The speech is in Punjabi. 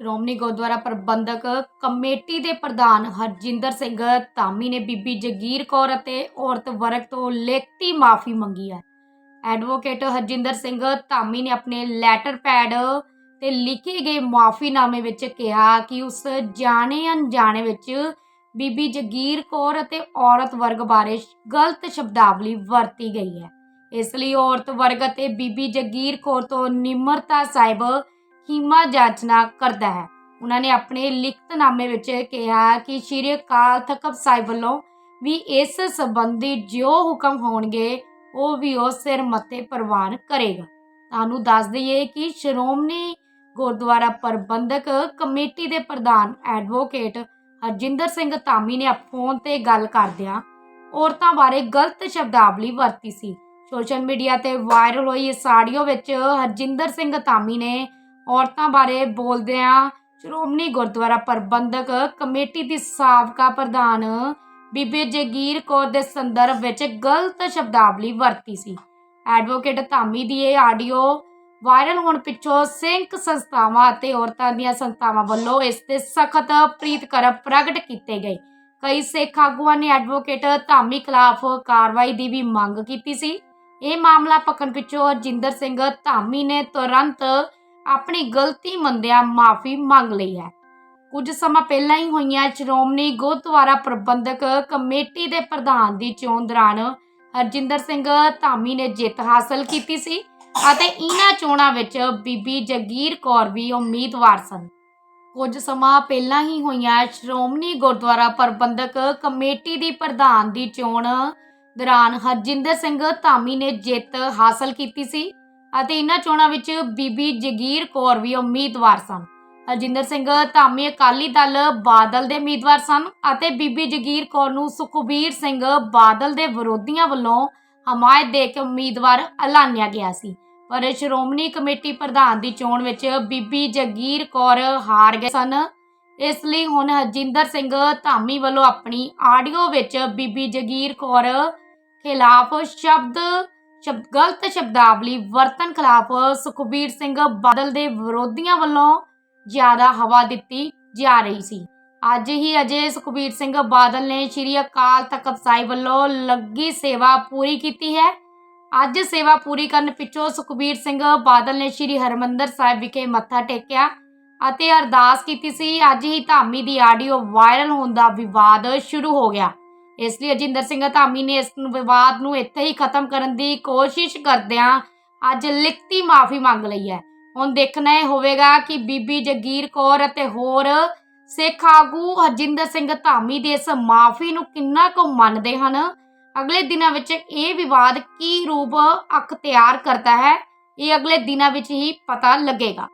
ਸ਼੍ਰੋਮਣੀ ਗੁਰਦੁਆਰਾ ਪ੍ਰਬੰਧਕ ਕਮੇਟੀ ਦੇ ਪ੍ਰਧਾਨ ਹਰਜਿੰਦਰ ਸਿੰਘ ਧਾਮੀ ਨੇ ਬੀਬੀ ਜਗੀਰ ਕੌਰ ਅਤੇ ਔਰਤ ਵਰਗ ਤੋਂ ਲਿਖਤੀ ਮਾਫੀ ਮੰਗੀ ਹੈ। ਐਡਵੋਕੇਟ ਹਰਜਿੰਦਰ ਸਿੰਘ ਧਾਮੀ ਨੇ ਆਪਣੇ ਲੈਟਰ ਪੈਡ ਤੇ ਲਿਖੇ ਗਏ ਮਾਫੀਨਾਮੇ ਵਿੱਚ ਕਿਹਾ ਕਿ ਉਸ ਜਾਣੇ ਅਣਜਾਣੇ ਵਿੱਚ ਬੀਬੀ ਜਗੀਰ ਕੌਰ ਅਤੇ ਔਰਤ ਵਰਗ ਬਾਰੇ ਗਲਤ ਸ਼ਬਦਾਵਲੀ ਵਰਤੀ ਗਈ ਹੈ। ਇਸ ਲਈ ਔਰਤ ਵਰਗ ਅਤੇ ਬੀਬੀ ਜਗੀਰ ਕੌਰ ਤੋਂ ਨਿਮਰਤਾ ਸਾਹਿਬ ਖੀਮਾ ਜਾਚਨਾ ਕਰਦਾ ਹੈ। ਉਹਨਾਂ ਨੇ ਆਪਣੇ ਲਿਖਤਨਾਮੇ ਵਿੱਚ ਕਿਹਾ ਕਿ ਸ਼੍ਰੀ ਅਕਾਲ ਤਖਤ ਸਾਹਿਬ ਵੱਲੋਂ ਵੀ ਇਸ ਸੰਬੰਧੀ ਜੋ ਹੁਕਮ ਹੋਣਗੇ, ਉਹ ਵੀ ਉਹ ਸਿਰ ਮੱਥੇ ਪ੍ਰਵਾਨ ਕਰੇਗਾ। ਤੁਹਾਨੂੰ ਦੱਸ ਦਈਏ ਕਿ ਸ਼੍ਰੋਮਣੀ ਗੁਰਦੁਆਰਾ ਪ੍ਰਬੰਧਕ ਕਮੇਟੀ ਦੇ ਪ੍ਰਧਾਨ ਐਡਵੋਕੇਟ ਹਰਜਿੰਦਰ ਸਿੰਘ ਧਾਮੀ ਨੇ ਫੋਨ ਤੇ ਗੱਲ ਕਰਦਿਆਂ ਔਰਤਾਂ ਬਾਰੇ ਗਲਤ ਸ਼ਬਦਾਵਲੀ ਵਰਤੀ ਸੀ। ਸੋਸ਼ਲ ਮੀਡੀਆ ਤੇ ਵਾਇਰਲ ਹੋਈ ਇਸ ਆਡੀਓ ਵਿੱਚ ਹਰਜਿੰਦਰ ਸਿੰਘ ਧਾਮੀ ਨੇ ਔਰਤਾਂ ਬਾਰੇ ਬੋਲਦਿਆਂ ਸ਼੍ਰੋਮਣੀ ਗੁਰਦੁਆਰਾ ਪ੍ਰਬੰਧਕ ਕਮੇਟੀ ਦੀ ਸਾਬਕਾ ਪ੍ਰਧਾਨ ਬੀਬੀ ਜਗੀਰ ਕੌਰ ਦੇ ਸੰਦਰਭ ਵਿੱਚ ਗਲਤ ਸ਼ਬਦਾਵਲੀ ਵਰਤੀ ਸੀ। ਐਡਵੋਕੇਟ ਧਾਮੀ ਦੀ ਇਹ ਆਡੀਓ ਵਾਇਰਲ ਹੋਣ ਪਿੱਛੋਂ ਸਿੰਘ ਸੰਸਥਾਵਾਂ ਅਤੇ ਔਰਤਾਂ ਦੀਆਂ ਸੰਸਥਾਵਾਂ ਵੱਲੋਂ ਇਸ ਤੇ ਸਖਤ ਪ੍ਰੀਤਕਰਮ ਪ੍ਰਗਟ ਕੀਤੇ ਗਏ। ਕਈ ਸਿੱਖ ਆਗੂਆਂ ਨੇ ਐਡਵੋਕੇਟ ਧਾਮੀ ਖਿਲਾਫ ਕਾਰਵਾਈ ਦੀ ਵੀ ਮੰਗ ਕੀਤੀ ਸੀ। ਇਹ ਮਾਮਲਾ ਪੱਕਣ ਪਿੱਛੋਂ ਹਰਜਿੰਦਰ ਸਿੰਘ ਧਾਮੀ ਨੇ ਤੁਰੰਤ ਆਪਣੀ ਗਲਤੀ ਮੰਦਿਆਂ ਮਾਫੀ ਮੰਗ ਲਈ ਹੈ। ਕੁਝ ਸਮਾਂ ਪਹਿਲਾਂ ਹੀ ਹੋਈਆਂ ਸ਼੍ਰੋਮਣੀ ਗੁਰਦੁਆਰਾ ਪ੍ਰਬੰਧਕ ਕਮੇਟੀ ਦੇ ਪ੍ਰਧਾਨ ਦੀ ਚੋਣ ਦੌਰਾਨ ਹਰਜਿੰਦਰ ਸਿੰਘ ਧਾਮੀ ਨੇ ਜਿੱਤ ਹਾਸਲ ਕੀਤੀ ਸੀ ਅਤੇ ਇਹਨਾਂ ਚੋਣਾਂ ਵਿੱਚ ਬੀਬੀ ਜਗੀਰ ਕੌਰ ਵੀ ਉਮੀਦਵਾਰ ਸਨ। ਕੁਝ ਸਮਾਂ ਪਹਿਲਾਂ ਹੀ ਹੋਈਆਂ ਸ਼੍ਰੋਮਣੀ ਗੁਰਦੁਆਰਾ ਪ੍ਰਬੰਧਕ ਕਮੇਟੀ ਦੀ ਪ੍ਰਧਾਨ ਦੀ ਚੋਣ ਦੌਰਾਨ ਹਰਜਿੰਦਰ ਸਿੰਘ ਧਾਮੀ ਨੇ ਜਿੱਤ ਹਾਸਲ ਕੀਤੀ ਸੀ। ਅਤੇ ਇਹਨਾਂ ਚੋਣਾਂ ਵਿੱਚ ਬੀਬੀ ਜਗੀਰ ਕੌਰ ਵੀ ਉਮੀਦਵਾਰ ਸਨ। ਹਰਜਿੰਦਰ ਸਿੰਘ ਧਾਮੀ ਅਕਾਲੀ ਦਲ ਬਾਦਲ ਦੇ ਉਮੀਦਵਾਰ ਸਨ ਅਤੇ ਬੀਬੀ ਜਗੀਰ ਕੌਰ ਨੂੰ ਸੁਖਬੀਰ ਸਿੰਘ ਬਾਦਲ ਦੇ ਵਿਰੋਧੀਆਂ ਵੱਲੋਂ ਹਮਾਇਤ ਦੇ ਕੇ ਉਮੀਦਵਾਰ ਐਲਾਨਿਆ ਗਿਆ ਸੀ। ਪਰ ਸ਼੍ਰੋਮਣੀ ਕਮੇਟੀ ਪ੍ਰਧਾਨ ਦੀ ਚੋਣ ਵਿੱਚ ਬੀਬੀ ਜਗੀਰ ਕੌਰ ਹਾਰ ਗਏ ਸਨ। ਇਸ ਲਈ ਹੁਣ ਹਰਜਿੰਦਰ ਸਿੰਘ ਧਾਮੀ ਵੱਲੋਂ ਆਪਣੀ ਆਡੀਓ ਵਿੱਚ ਬੀਬੀ ਜਗੀਰ ਕੌਰ ਖਿਲਾਫ ਸ਼ਬਦ ਸ਼ਬਦ ਗਲਤ ਸ਼ਬਦਾਵਲੀ ਵਰਤਨ ਖਿਲਾਫ ਸੁਖਬੀਰ ਸਿੰਘ ਬਾਦਲ ਦੇ ਵਿਰੋਧੀਆਂ ਵੱਲੋਂ ਜ਼ਿਆਦਾ ਹਵਾ ਦਿੱਤੀ ਜਾ ਰਹੀ ਸੀ। ਅੱਜ ਹੀ ਅਜੇ ਸੁਖਬੀਰ ਸਿੰਘ ਬਾਦਲ ਨੇ ਸ਼੍ਰੀ ਅਕਾਲ ਤਖਤ ਸਾਹਿਬ ਵੱਲੋਂ ਲੱਗੀ ਸੇਵਾ ਪੂਰੀ ਕੀਤੀ ਹੈ। ਅੱਜ ਸੇਵਾ ਪੂਰੀ ਕਰਨ ਪਿੱਛੋਂ ਸੁਖਬੀਰ ਸਿੰਘ ਬਾਦਲ ਨੇ ਸ਼੍ਰੀ ਹਰਮੰਦਰ ਸਾਹਿਬ ਵਿਖੇ ਮੱਥਾ ਟੇਕਿਆ ਅਤੇ ਅਰਦਾਸ ਕੀਤੀ ਸੀ। ਅੱਜ ਹੀ ਧਾਮੀ ਦੀ ਆਡੀਓ ਵਾਇਰਲ ਹੋਣ ਦਾ ਵਿਵਾਦ ਸ਼ੁਰੂ ਹੋ ਗਿਆ। ਇਸ ਲਈ ਅਜਿੰਦਰ ਸਿੰਘ ਧਾਮੀ ਨੇ ਇਸ ਵਿਵਾਦ ਨੂੰ ਇੱਥੇ ਹੀ ਖਤਮ ਕਰਨ ਦੀ ਕੋਸ਼ਿਸ਼ ਕਰਦਿਆਂ ਅੱਜ ਲਿਖਤੀ ਮਾਫੀ ਮੰਗ ਲਈ ਹੈ। ਹੁਣ ਦੇਖਣਾ ਇਹ ਹੋਵੇਗਾ ਕਿ ਬੀਬੀ ਜਗੀਰ ਕੌਰ ਅਤੇ ਹੋਰ ਸਿੱਖ ਆਗੂ ਹਰਜਿੰਦਰ ਸਿੰਘ ਧਾਮੀ ਦੇ ਇਸ ਮਾਫੀ ਨੂੰ ਕਿੰਨਾ ਕੁ ਮੰਨਦੇ ਹਨ? ਅਗਲੇ ਦਿਨਾਂ ਵਿੱਚ ਇਹ ਵਿਵਾਦ ਕੀ ਰੂਪ ਅਖਤਿਆਰ ਕਰਦਾ ਹੈ? ਇਹ ਅਗਲੇ ਦਿਨਾਂ ਵਿੱਚ ਹੀ ਪਤਾ ਲੱਗੇਗਾ।